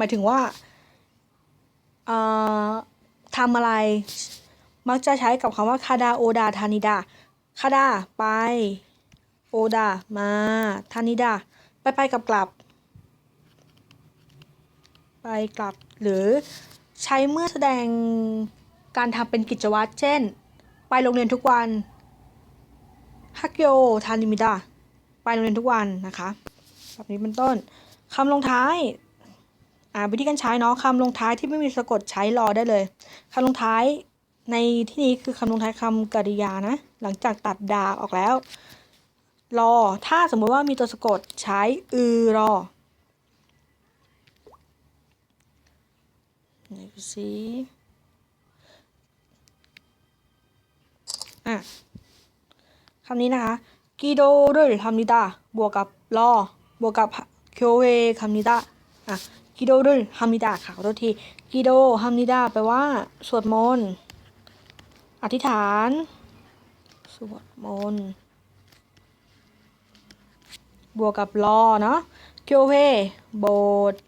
มายถึงว่าทำอะไร มักจะใช้กับคำว่าคาดาโอดาทานิดาคาดาไป โอดามาทานิดา ไปไปกลับกลับ ไปกลับ หรือใช้เมื่อแสดงการทำเป็นกิจวัตร เช่น ไปโรงเรียนทุกวันฮักโยทานิมิดา ไปโรงเรียนทุกวันนะคะ แบบนี้เป็นต้นคำลงท้าย อ่าวิธีการใช้เนาะคำลงท้ายที่ไม่มีสะกดใช้รอได้เลยคำลงท้ายในที่นี้คือคำลงท้ายคำกริยานะ หลังจากตัดดาออกแล้ว รอ ถ้าสมมติว่ามีตัวสะกดใช้อือรอไหนดูสิอะคำนี้นะคะกิโดรุลฮัมนิดาบวกกับรอบวกกับโคเวฮัมนิดาอะ กิโดรุลฮัมนิดาค่ะขอโทษทีกิโดฮัมนิดาแปลว่า สวดมนต์อธิษฐาน สวดมนต์บวกกับรอเนาะโคเวโบสถ์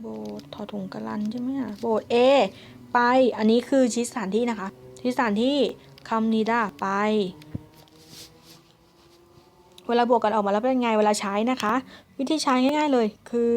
โบสถ์ทอถุงกระลันใช่ไหมอะโบสถ์เอ ไป อันนี้คือชี้สถานที่นะคะชี้สถานที่คำนี้ด้าไป วลาบวกกันออกมาแล้วเป็นไงเวลาใช้นะคะ วิธีใช้ง่าย ๆเลยคือ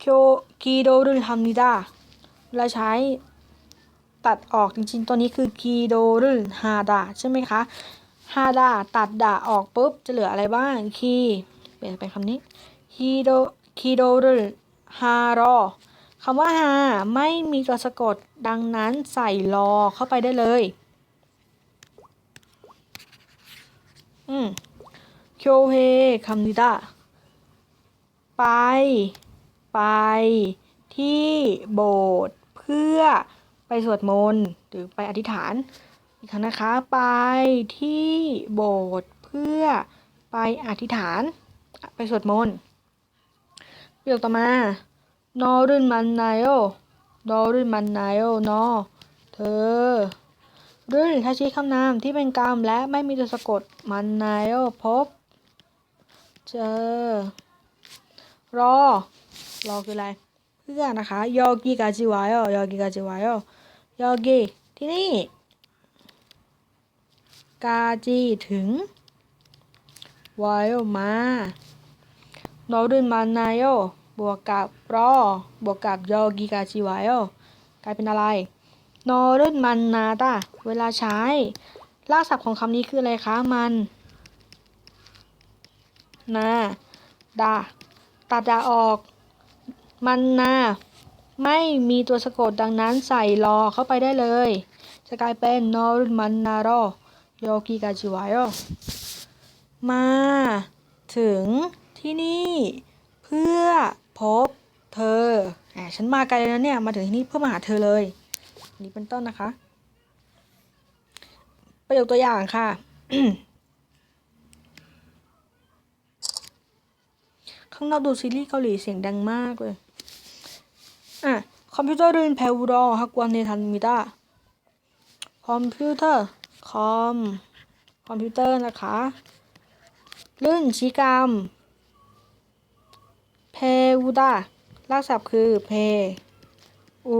โคกีโดรุลฮัมนิดาเวลาใช้ตัดออกจริงๆ ตัวนี้คือกีโดรุลฮาดาใช่ไหมคะฮาดาตัดดาออกปุ๊บ จะเหลืออะไรบ้างคีเปลี่ยนเป็นคำนี้คีโดคีโดรุลฮารอคำว่าฮาไม่มีตัวสะกดดังนั้นใส่รอเข้าไปได้เลย อืมโคเฮคำนิดาไป ไปที่โบสถ์เพื่อไปสวดมนต์หรือไปอธิษฐาน อีกครั้งนะคะ ไปที่โบสถ์เพื่อไปอธิษฐาน ไปสวดมนต์ประโยคต่อมานอรุนมันนายโอนอรุนมันนายโอนอเธอ รุนถ้าชี้คำนามที่เป็นกรรมและไม่มีตัวสะกดมันนายโอพบ เจอ รอ รอคืออะไรเพื่อนะคะยอกีกาจิวายอยอกีกาจิวายอยอกีที่นี่ กาจีถึงวายมานอรุนมันนายโอบวกกับรอบวกกับยอกีกาจิวายกลายเป็นอะไร นอรุนมันนาตาเวลาใช้ รากศัพท์ของคำนี้คืออะไรคะ มัน นา ดา ตัดดาออก มันนา ไม่มีตัวสะกดดังนั้นใส่รอเข้าไปได้เลย จะกลายเป็นนอรุนมันนารโยกิกาจิวายอมาถึงที่นี่ เพื่อพบเธอแหมฉันมาไกลเลยนะเนี่ย มาถึงที่นี่เพื่อมาหาเธอเลย นี้เป็นต้นนะคะ ประโยคตัวอย่างค่ะ ข้างนอกดูซีรีส์เกาหลีเสียงดังมากเลยอะคอมพิวเตอร์รินแพวูดอฮักวันเนทันมิต้าคอมพิวเตอร์คอมคอมพิวเตอร์นะคะลื่นชีกามเพวูดาลากศัพท์คือเพอู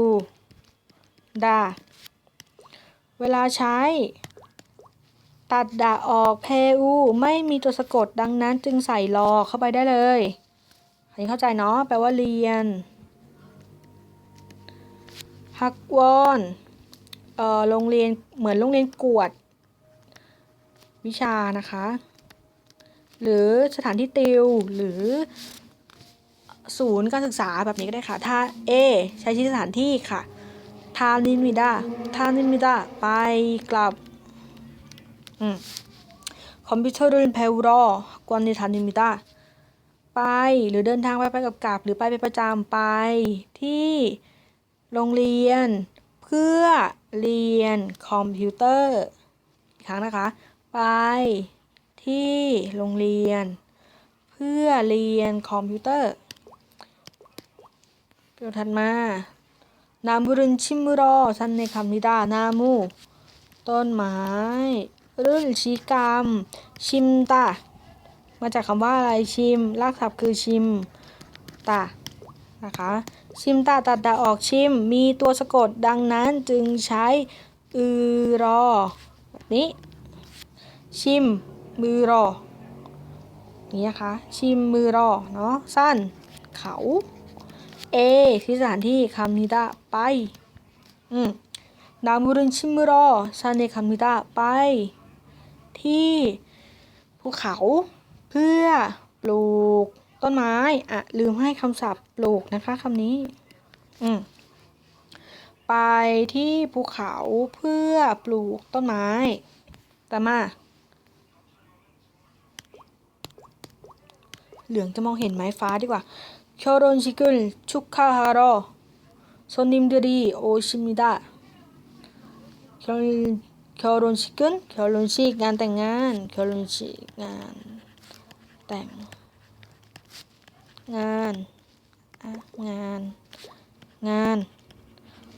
ดา เวลาใช้ ตัดดาออกเพอูไม่มีตัวสะกดดังนั้นจึงใส่รอเข้าไปได้เลยอันนี้เข้าใจเนาะแปลว่าเรียนฮักวอนเอ่อโรงเรียนเหมือนโรงเรียนกวด วิชานะคะ หรือสถานที่ติวหรือ ศูนย์การศึกษาแบบนี้ก็ได้ค่ะ ถ้า A ใช้ชื่อสถานที่ค่ะ ทานิมิดา ทานิมิดา ไปกลับ อืม คอมพิวเตอร์을 배우러 학원에 다닙니다. ไปหรือเดินทางไปไปกับกลับ หรือไปเป็นประจำไป ที่โรงเรียน เพื่อเรียนคอมพิวเตอร์ อีกครั้งนะคะ ไป ที่โรงเรียน เพื่อเรียนคอมพิวเตอร์ประโยคถัดมา นามุรุนชิมุโรซันเนคัมนิดานามูต้นไม้ รื่นชีกรรม ชิมตามาจากคำว่าอะไรชิมรากศัพท์คือชิมตานะคะ ชิมตาตัดดาออกชิม มีตัวสะกดดังนั้นจึงใช้อือรอนี้ ชิม มือรอ นี่นะคะ ชิมมือรอ เนาะสั้น เขา เอที่สถานที่คำนิดาไป อืมนามุรุนชิมือรอซาเนคำนิดาไป ที่ภูเขาเพื่อปลูกต้นไม้ อะ ลืมให้คำศัพท์ปลูกนะคะคำนี้ อืมไปที่ภูเขาเพื่อปลูกต้นไม้ตามมา เหลืองจะมองเห็นไหมฟ้าดีกว่า 결혼식을 축하하러 손님들이 오십니다. 결, 결혼식은 결혼식งานแต่งงาน 결혼식งานแต่งงานอ่ะงาน งาน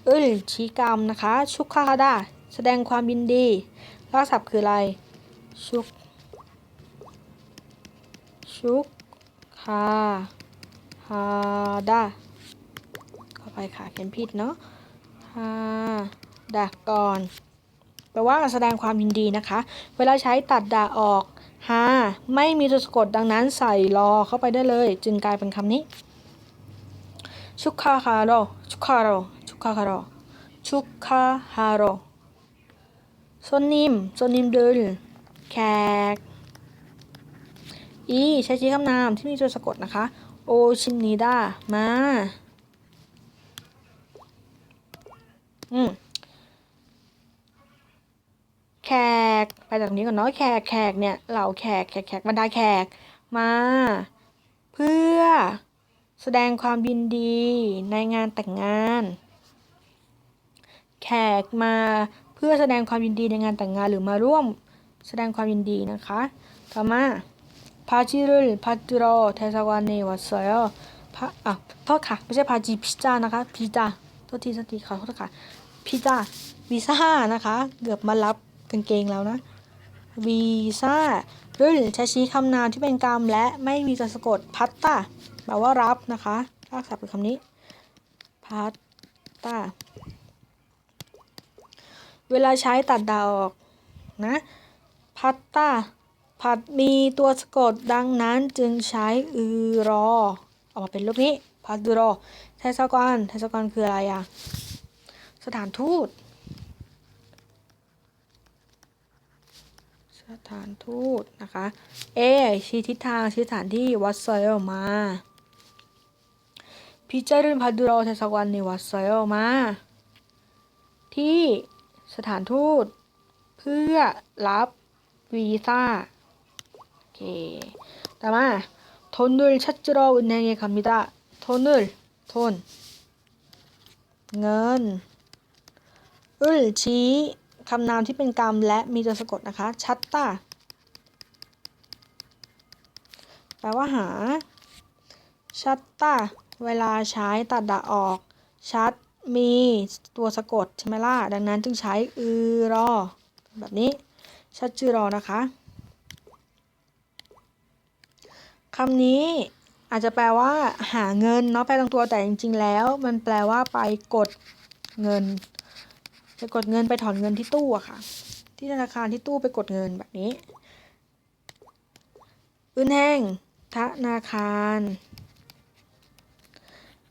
เอ้ยชี้กรรมนะคะ ชุกคาคาดาแสดงความยินดีรากศัพท์คืออะไร ชุก ชุกคาฮ าดาเข้าไปค่ะเขียนผิดเนาะฮาดาก่อนแปลว่าแสดงความยินดีนะคะ เวลาใช้ตัดดาออกฮาไม่มีตัวสะกดดังนั้นใส่รอเข้าไปได้เลย จึงกลายเป็นคำนี้ชุกคาฮาโรชุกคาโรชุกคาฮาโรชุกคาฮาโรส้นนิ่มส้นนิ่มเดินแขกอีใช้ชี้คำนามที่มีตัวสะกดนะคะ โอชินิดามา อืมแขก ไปจากนี้ก่อนเนาะแขกแขกเนี่ย เหล่าแขกแขกแขกบรรดาแขกมา เพื่อแสดงความยินดีในงานแต่งงาน แขกมาเพื่อแสดงความยินดีในงานแต่งงานหรือมาร่วมแสดงความยินดีนะคะ ต่อมา 바지를 받들어 대사관에 왔어요. 바, 아, 더 가. ไม่ใช่พาจีพิซซ่านะคะพิซซ่าโทษทีโทษทีขอโทษค่ะพิซซ่าวีซ่านะคะ เกือบมารับกางเกงแล้วนะวีซ่าหรือใช้ชี้คำนามที่เป็นกรรมและไม่มีตัวสะกดพัตตาแปลว่ารับนะคะรากศัพท์เป็นคำนี้พัตตาเวลาใช้ตัดดาวออกนะพัตตา ผัดมีตัวสะกดดังนั้นจึงใช้อือรอ ออกมาเป็นรูปนี้พัดดูรอไทยสกรไทยสกรคืออะไรอะสถานทูต สถานทูตนะคะ เอชี้ทิศทางชี้สถานที่วัดซอยออกมาพิจารณาพัดูรอไทยสกรในวัดซอยออกมา ที่สถานทูต เพื่อรับวีซ่า โอเค ต่อมา 돈을 찾으러 은행에 갑니다. 돈을, 돈, เงินอึลชี้คำนามที่เป็นกรรมและมีตัวสะกดนะคะ ชัตตา แปลว่าหา ชัตตา เวลาใช้ตัดดะออก ชัดมีตัวสะกดใช่ไหมล่ะ ดังนั้นจึงใช้อือรอ แบบนี้ ชัดจือรอนะคะ คำนี้อาจจะแปลว่า หาเงินเนาะแปลตรงตัวแต่จริง ๆ แล้ว มันแปลว่าไปกดเงิน ไปกดเงินไปถอนเงินที่ตู้อะค่ะ ที่ธนาคารที่ตู้ไปกดเงินแบบนี้อื่นแห้งธนาคาร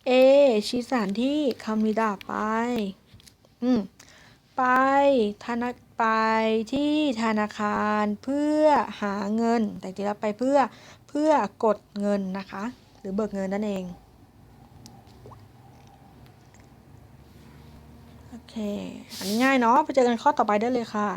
เอชี้สถานที่คำนิดาไป อืม ไปธนาไปที่ธนาคารเพื่อหาเงิน แต่จริงแล้วไปเพื่อ เพื่อกดเงินนะคะ หรือเบิกเงินนั่นเอง โอเค อันนี้ง่ายเนาะไปเจอกันข้อต่อไปได้เลยค่ะ